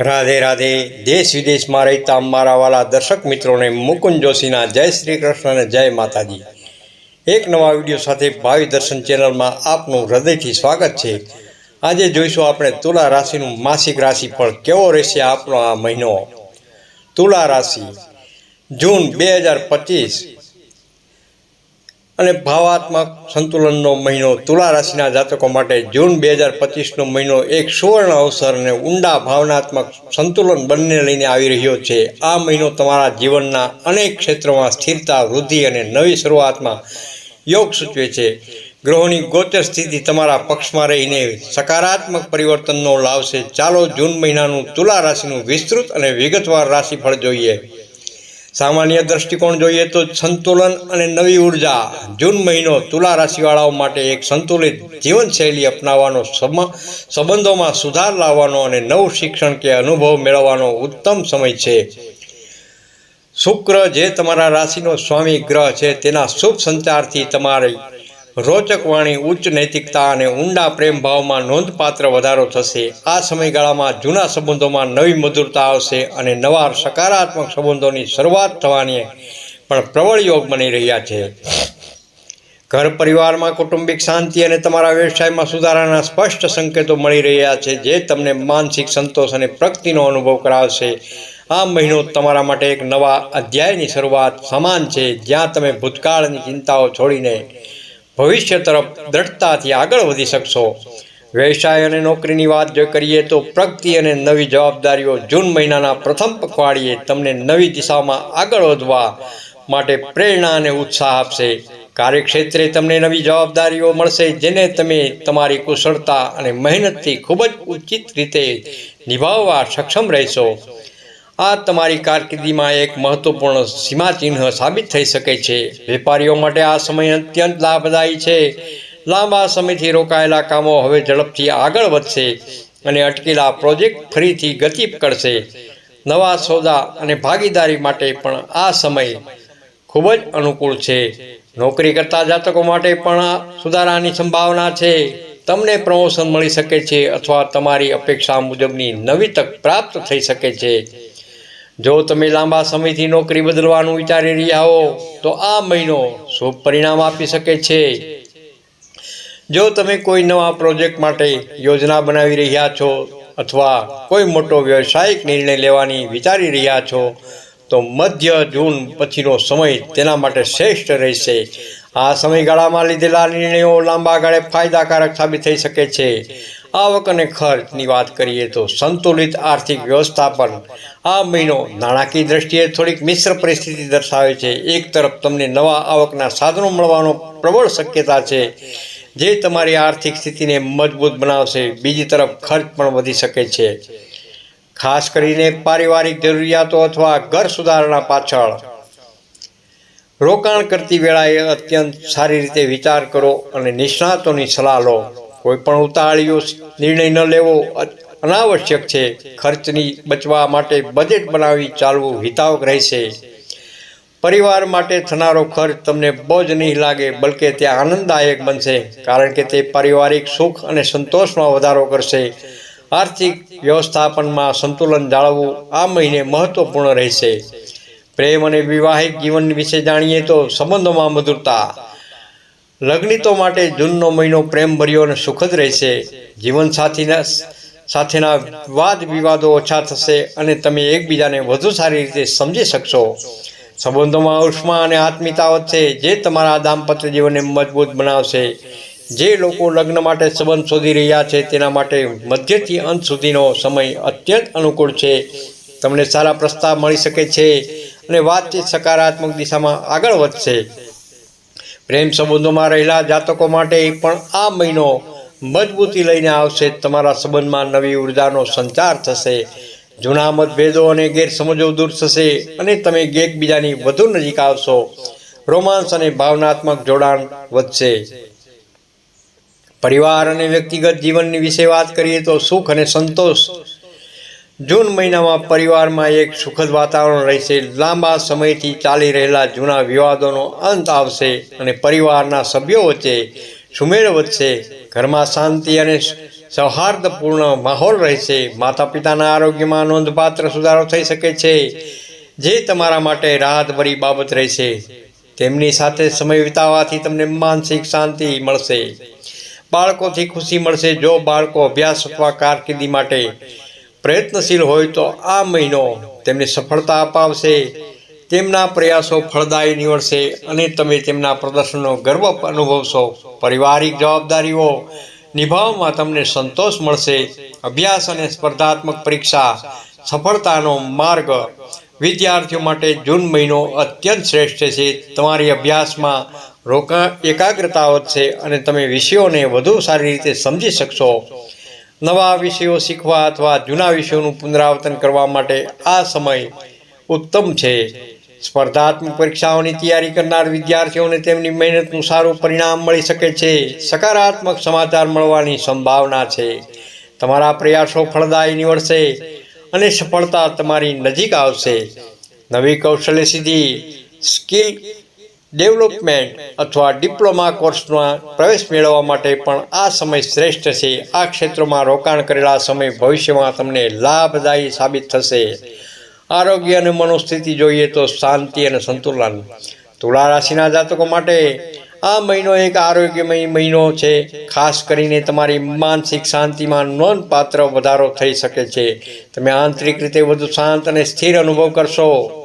રાધે રાધે, દેશ વિદેશમાં રહેતા મારા વાલા દર્શક મિત્રોને મુકુંદ જોશીના જય શ્રી કૃષ્ણ અને જય માતાજી. એક નવા વીડિયો સાથે ભાવિ દર્શન ચેનલમાં આપનું હૃદયથી સ્વાગત છે. આજે જોઈશું આપણે તુલા રાશિનું માસિક રાશિફળ કેવો રહેશે આપણો આ મહિનો? તુલા રાશિ, જૂન બે હજાર પચીસ અને ભાવાત્મક સંતુલનનો મહિનો તુલા રાશિના જાતકો માટે જૂન બે હજાર પચીસનો મહિનો એક સુવર્ણ અવસર અને ઊંડા ભાવનાત્મક સંતુલન બંને લઈને આવી રહ્યો છે. આ મહિનો તમારા જીવનના અનેક ક્ષેત્રોમાં સ્થિરતા, વૃદ્ધિ અને નવી શરૂઆતમાં યોગ સૂચવે છે. ગ્રહોની ગોચર સ્થિતિ તમારા પક્ષમાં રહીને સકારાત્મક પરિવર્તનનો લાવશે. ચાલો જૂન મહિનાનું તુલા રાશિનું વિસ્તૃત અને વિગતવાર રાશિફળ જોઈએ. સામાન્ય દ્રષ્ટિકોણ જોઈએ તો સંતુલન અને નવી ઊર્જા જૂન મહિનો તુલા રાશિવાળાઓ માટે એક સંતુલિત જીવનશૈલી અપનાવવાનો સંબંધોમાં સુધાર લાવવાનો અને નવું શિક્ષણ કે અનુભવ મેળવવાનો ઉત્તમ સમય છે. શુક્ર જે તમારા રાશિનો સ્વામી ગ્રહ છે, તેના શુભ સંચારથી તમારી રોચક વાણી, ઉચ્ચ નૈતિકતા અને ઊંડા પ્રેમ ભાવમાં નોંધપાત્ર વધારો થશે. આ સમયગાળામાં જૂના સંબંધોમાં નવી મધુરતા આવશે અને નવા સકારાત્મક સંબંધોની શરૂઆત થવાની પણ પ્રબળ યોગ બની રહ્યા છે. ઘર પરિવારમાં કૌટુંબિક શાંતિ અને તમારા વ્યવસાયમાં સુધારાના સ્પષ્ટ સંકેતો મળી રહ્યા છે, જે તમને માનસિક સંતોષ અને પ્રગતિનો અનુભવ કરાવશે. આ મહિનો તમારા માટે એક નવા અધ્યાયની શરૂઆત સમાન છે, જ્યાં તમે ભૂતકાળની ચિંતાઓ છોડીને ભવિષ્ય તરફ દ્રઢતાથી આગળ વધી શકશો. વ્યવસાય અને નોકરીની વાત જો કરીએ તો પ્રગતિ અને નવી જવાબદારીઓ જૂન મહિનાના પ્રથમ પખવાડિયે તમને નવી દિશામાં આગળ વધવા માટે પ્રેરણા અને ઉત્સાહ આપશે. કાર્યક્ષેત્રે તમને નવી જવાબદારીઓ મળશે, જેને તમે તમારી કુશળતા અને મહેનતથી ખૂબ જ ઉચિત રીતે નિભાવવા સક્ષમ રહેશો. આ તમારી કારકિર્દીમાં એક મહત્વપૂર્ણ સીમાચિહ્ન સાબિત થઈ શકે છે. વેપારીઓ માટે આ સમય અત્યંત લાભદાયી છે. લાંબા સમયથી રોકાયેલા કામો હવે ઝડપથી આગળ વધશે અને અટકેલા પ્રોજેક્ટ ફરીથી ગતિ કરશે. નવા સોદા અને ભાગીદારી માટે પણ આ સમય ખૂબ જ અનુકૂળ છે. નોકરી કરતા જાતકો માટે પણ સુધારાની સંભાવના છે. તમને પ્રમોશન મળી શકે છે અથવા તમારી અપેક્ષા મુજબની નવી તક પ્રાપ્ત થઈ શકે છે. જો તમે લાંબા સમયથી નોકરી બદલવાનું વિચારી રહ્યા હો, તો આ મહિનો શુભ પરિણામ આપી શકે છે. જો તમે કોઈ નવા પ્રોજેક્ટ માટે યોજના બનાવી રહ્યા છો અથવા કોઈ મોટો વ્યવસાયિક નિર્ણય લેવાની વિચારી રહ્યા છો, તો મધ્ય જૂન પછીનો સમય તેના માટે શ્રેષ્ઠ રહેશે. આ સમયગાળામાં લીધેલા નિર્ણયો લાંબા ગાળે ફાયદાકારક સાબિત થઈ શકે છે. આવક અને ખર્ચની વાત કરીએ તો સંતુલિત આર્થિક વ્યવસ્થાપન આ મહિનો નાણાકીય દ્રષ્ટિએ થોડીક મિશ્ર પરિસ્થિતિ દર્શાવે છે. એક તરફ તમને નવા આવકના સાધનો મળવાનો પ્રબળ શક્યતા છે, જે તમારી આર્થિક સ્થિતિને મજબૂત બનાવશે. બીજી તરફ ખર્ચ પણ વધી શકે છે. ખાસ કરીને પારિવારિક જરૂરિયાતો અથવા ઘર સુધારણા પાછળ. રોકાણ કરતી વેળાએ અત્યંત સારી રીતે વિચાર કરો અને નિષ્ણાતોની સલાહ લો. કોઈ પણ ઉતાવળીયો નિર્ણય ન લેવો અનાવશ્યક છે. ખર્ચની બચવા માટે બજેટ બનાવી ચાલવું હિતાવક રહેશે. પરિવાર માટે થનારો ખર્ચ તમને બોજ નહીં લાગે, બલકે તે આનંદદાયક બનશે, કારણ કે તે પારિવારિક સુખ અને સંતોષમાં વધારો કરશે. આર્થિક વ્યવસ્થાપનમાં સંતુલન જાળવવું આ મહિને મહત્વપૂર્ણ રહેશે. પ્રેમ અને વિવાહિક જીવન વિશે જાણીએ તો સંબંધોમાં મધુરતા લગ્નિતો માટે જૂનનો મહિનો પ્રેમભર્યો અને સુખદ રહેશે. જીવનસાથીના સાથેના વાદ વિવાદો ઓછા થશે અને તમે એકબીજાને વધુ સારી રીતે સમજી શકશો. સંબંધોમાં ઉષ્મા અને આત્મીયતા વધશે, જે તમારા દાંપત્ય જીવનને મજબૂત બનાવશે. જે લોકો લગ્ન માટે સંબંધ શોધી રહ્યા છે, તેના માટે મધ્યથી અંત સુધીનો સમય અત્યંત અનુકૂળ છે. તમને સારા પ્રસ્તાવ મળી શકે છે અને વાતચીત સકારાત્મક દિશામાં આગળ વધશે. પ્રેમ સંબંધોમાં રહેલા જાતકો માટે પણ આ મહિનો મજબૂતી લઈને આવશે. તમારા સંબંધમાં નવી ઉર્જાનો સંચાર થશે. જૂના મતભેદો અને ગેરસમજો દૂર થશે અને તમે એકબીજાની વધુ નજીક આવશો. રોમાંસ અને ભાવનાત્મક જોડાણ વધશે. પરિવાર અને વ્યક્તિગત જીવનની વિશે વાત કરીએ તો સુખ અને સંતોષ જૂન મહિનામાં પરિવારમાં એક સુખદ વાતાવરણ રહેશે. લાંબા સમયથી ચાલી રહેલા જૂના વિવાદોનો અંત આવશે અને પરિવારના સભ્યો વચ્ચે સુમેળ વધશે. ઘરમાં શાંતિ અને સૌહાર્દપૂર્ણ માહોલ રહેશે. માતા પિતાના આરોગ્યમાં નોંધપાત્ર સુધારો થઈ શકે છે, જે તમારા માટે રાહતભરી બાબત રહેશે. તેમની સાથે સમય વિતાવવાથી તમને માનસિક શાંતિ મળશે. બાળકોથી ખુશી મળશે. જો બાળકો અભ્યાસ અથવા કારકિર્દી માટે પ્રયત્નશીલ હોય તો આ મહિનો તેમને સફળતા અપાવશે, તેમના પ્રયાસો ફળદાયી નીવડશે અને તમે તેમના પ્રદર્શનનો ગર્વ અનુભવશો. પારિવારિક જવાબદારીઓ નિભાવવામાં તમને સંતોષ મળશે. અભ્યાસ અને સ્પર્ધાત્મક પરીક્ષા સફળતાનો માર્ગ વિદ્યાર્થીઓ માટે જૂન મહિનો અત્યંત શ્રેષ્ઠ છે. તમારી અભ્યાસમાં રોકા એકાગ્રતા વધશે અને તમે વિષયોને વધુ સારી રીતે સમજી શકશો. નવા વિષયો શીખવા અથવા જૂના વિષયોનું પુનરાવર્તન કરવા માટે આ સમય ઉત્તમ છે. સ્પર્ધાત્મક પરીક્ષાઓની તૈયારી કરનાર વિદ્યાર્થીઓને તેમની મહેનતનું સારું પરિણામ મળી શકે છે. સકારાત્મક સમાચાર મળવાની સંભાવના છે. તમારા પ્રયાસો ફળદાયી નીવડશે અને સફળતા તમારી નજીક આવશે. નવી કૌશલ્ય સિદ્ધિ, સ્કિલ ડેવલપમેન્ટ અથવા ડિપ્લોમા કોર્સમાં પ્રવેશ મેળવવા માટે પણ આ સમય શ્રેષ્ઠ છે. આ ક્ષેત્રોમાં રોકાણ કરેલા સમય ભવિષ્યમાં તમને લાભદાયી સાબિત થશે. આરોગ્ય અને મનોસ્થિતિ જોઈએ તો શાંતિ અને સંતુલન. તુલા રાશિના જાતકો માટે આ મહિનો એક આરોગ્યમય મહિનો છે. ખાસ કરીને તમારી માનસિક શાંતિમાં નોંધપાત્ર વધારો થઈ શકે છે. તમે આંતરિક રીતે વધુ શાંત અને સ્થિર અનુભવ કરશો.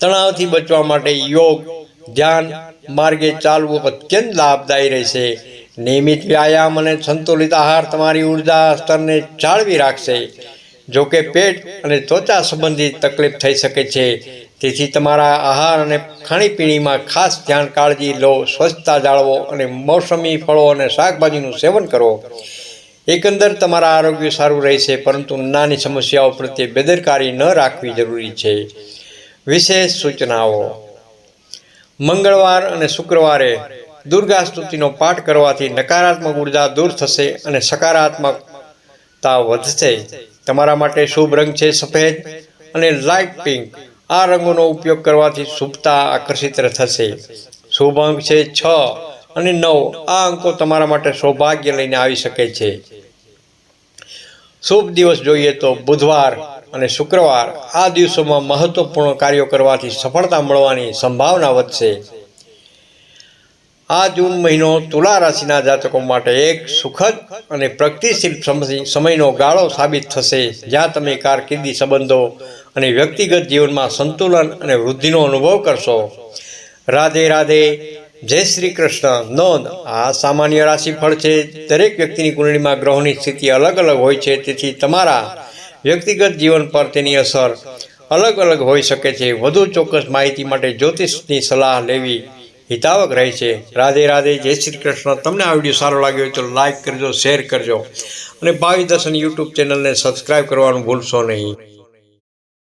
તણાવથી બચવા માટે યોગ, ધ્યાન, માર્ગે ચાલવું અત્યંત લાભદાયી રહેશે. નિયમિત વ્યાયામ અને સંતુલિત આહાર તમારી ઊર્જા સ્તરને જાળવી રાખશે. જો કે પેટ અને ત્વચા સંબંધિત તકલીફ થઈ શકે છે. તેથી તમારા આહાર અને ખાણીપીણીમાં ખાસ ધ્યાન કાળજી લો, સ્વચ્છતા જાળવો અને મોસમી ફળો અને શાકભાજીનું સેવન કરો. એકંદર તમારા આરોગ્ય સારું રહેશે, પરંતુ નાની સમસ્યાઓ પ્રત્યે બેદરકારી ન રાખવી જરૂરી છે. વિશેષ સૂચનાઓ. મંગળવાર અને શુક્રવારે દુર્ગા સ્તુતિનો પાઠ કરવાથી નકારાત્મક ઊર્જા દૂર થશે અને સકારાત્મકતા વધશે. તમારા માટે શુભ રંગ છે સફેદ અને લાઇટ પિંક. આ રંગોનો ઉપયોગ કરવાથી શુભતા આકર્ષિત થશે. શુભ અંક છે છ અને નવ. આ અંકો તમારા માટે સૌભાગ્ય લઈને આવી શકે છે. શુભ દિવસ જોઈએ તો બુધવાર અને શુક્રવાર આ દિવસોમાં મહત્વપૂર્ણ કાર્યો કરવાથી સફળતા મળવાની સંભાવના વધશે. આ જૂન મહિનો તુલા રાશિના જાતકો માટે એક સુખદ અને પ્રગતિશીલ સમયનો ગાળો સાબિત થશે, જ્યાં તમે કારકિર્દી સંબંધો અને વ્યક્તિગત જીવનમાં સંતુલન અને વૃદ્ધિનો અનુભવ કરશો. રાધે રાધે, જય શ્રી કૃષ્ણ. નોંધ, આ સામાન્ય રાશિફળ છે. દરેક વ્યક્તિની કુંડળીમાં ગ્રહોની સ્થિતિ અલગ અલગ હોય છે, તેથી તમારા વ્યક્તિગત જીવન પર તેની અસર અલગ અલગ હોઈ શકે છે. વધુ ચોક્કસ માહિતી માટે જ્યોતિષની સલાહ લેવી હિતાવક રહે છે. રાધે રાધે, જય શ્રી કૃષ્ણ. તમને આ વીડિયો સારો લાગ્યો તો લાઈક કરજો, શેર કરજો. અને ભાવિ દર્શન યુટ્યુબ ચેનલને સબસ્ક્રાઈબ કરવાનું ભૂલશો નહીં.